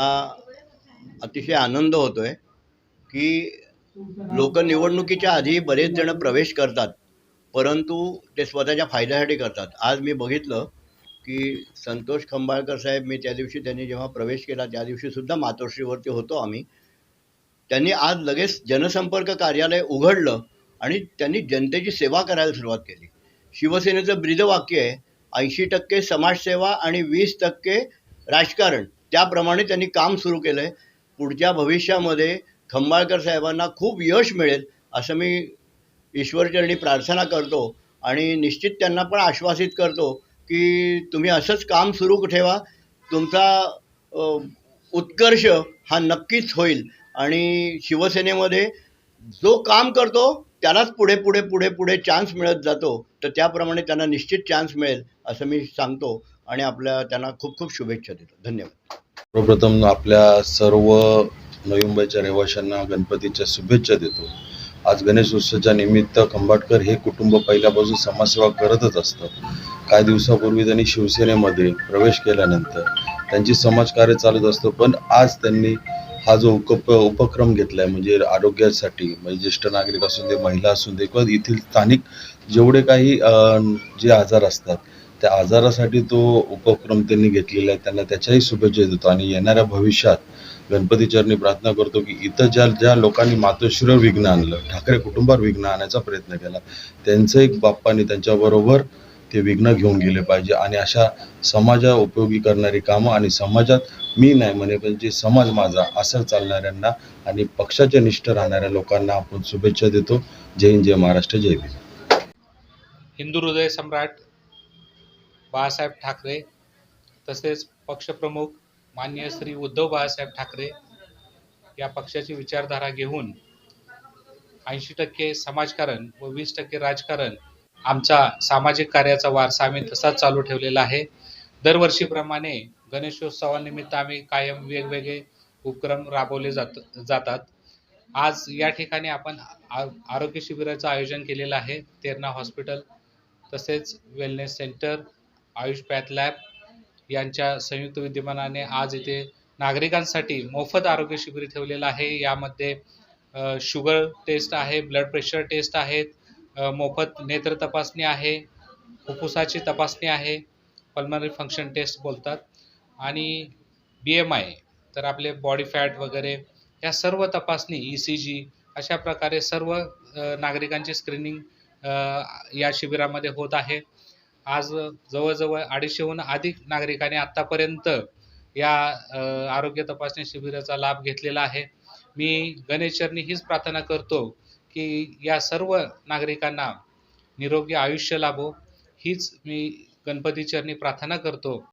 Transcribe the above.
अतिशय आनंद होतोय की लोक निवडणुकीच्या आधी बरेच जण प्रवेश करतात परंतु ते स्वतःच्या फायद्यासाठी करतात. आज मी बघितलं की संतोष खंबाळकर साहेब मी त्या दिवशी त्यांनी जेव्हा प्रवेश केला त्या दिवशी सुद्धा मातोश्रीवरती होतो आम्ही. त्यांनी आज लगेच जनसंपर्क कार्यालय उघडलं आणि त्यांनी जनतेची सेवा करायला सुरुवात केली. शिवसेनेचं ब्रीदवाक्य आहे ऐंशी टक्के समाजसेवा आणि वीस टक्के राजकारण. त्याप्रमाणे त्यांनी काम सुरू केलं आहे पुढच्या भविष्यामध्ये खंबाळकर साहेबांना खूप यश मिळेल असं मी ईश्वरचरणी प्रार्थना करतो आणि निश्चित त्यांना पण आश्वासित करतो की तुम्ही असंच काम सुरू ठेवा. तुमचा उत्कर्ष हा नक्कीच होईल आणि शिवसेनेमध्ये जो काम करतो त्यालाच पुढे पुढे पुढे पुढे चान्स मिळत जातो. तर त्याप्रमाणे त्यांना निश्चित चान्स मिळेल असं मी सांगतो. आणि आपल्या त्यांना खूप खूप शुभेच्छा देतो. धन्यवाद. सर्वप्रथम आपल्या सर्व नवी मुंबईच्या रहिवाशांना गणपतीच्या शुभेच्छा देतो. आज गणेश उत्सवाच्या निमित्त खंबाटकर हे कुटुंब पहिल्यापासून समाजसेवा करतच असतं काही दिवसापूर्वी त्यांनी शिवसेनेमध्ये प्रवेश केल्यानंतर त्यांची समाजकार्य चालत असतं पण आज त्यांनी हा जो उप उपक्रम घेतला आहे म्हणजे आरोग्यासाठी म्हणजे ज्येष्ठ नागरिक असून दे महिला असून दे किंवा येथील स्थानिक जेवढे काही जे आजार असतात त्या आजारासाठी तो उपक्रम त्यांनी घेतलेला आहे. त्यांना त्याच्याही शुभेच्छा देतो. आणि येणाऱ्या भविष्यात गणपती चरणी प्रार्थना करतो की इथं ज्या ज्या लोकांनी मातोश्रीवर विघ्न आणलं ठाकरे कुटुंबावर विघ्न आणायचा प्रयत्न केला त्यांचं एक बाप्पाने त्यांच्याबरोबर ते विघ्न घेऊन गेले पाहिजे. आणि अशा समाजा उपयोगी करणारी कामं आणि समाजात मी नाही म्हणे पण जे समाज माझा असं चालणाऱ्यांना आणि पक्षाच्या निष्ठ राहणाऱ्या लोकांना आपण शुभेच्छा देतो. जय हिंद जय महाराष्ट्र जय भीम. हिंदू हृदय सम्राट बाळासाहेब ठाकरे तसेच पक्षप्रमुख माननीय श्री उद्धव बाळासाहेब ठाकरे या पक्षाची विचारधारा घेऊन ऐंशी टक्के समाजकारण व वीस टक्के राजकारण आमचा सामाजिक कार्याचा वारसा आम्ही तसाच चालू ठेवलेला आहे. दरवर्षीप्रमाणे गणेशोत्सवानिमित्त आम्ही कायम वेगवेगळे उपक्रम राबवले जात जातात. आज या ठिकाणी आपण आरोग्य शिबिराचं आयोजन केलेलं आहे. तेरणा हॉस्पिटल तसेच wellness centre Ayush path lab यांच्या संयुक्त विद्यमानाने आज इथे नागरिकांसाठी मोफत आरोग्य शिबिर ठेवलेलं आहे. यामध्ये शुगर टेस्ट आहे ब्लड प्रेशर टेस्ट आहेत मोफत नेत्र तपासणी आहे फुफ्फुसाची तपासणी आहे पल्मनरी फंक्शन टेस्ट बोलतात आणि बी एम आय तर आपले बॉडी फॅट वगैरे या सर्व तपासणी ई सी जी अशा प्रकारे सर्व नागरिकांची स्क्रीनिंग या शिबिरामध्ये होत आहे. आज जवळजवळ अडीचशेहून अधिक नागरिकांनी आत्तापर्यंत या आरोग्य तपासणी शिबिराचा लाभ घेतलेला आहे. मी गणेशचरणी हीच प्रार्थना करतो की या सर्व नागरिकांना निरोगी आयुष्य लाभो. हीच मी गणपतीचरणी प्रार्थना करतो.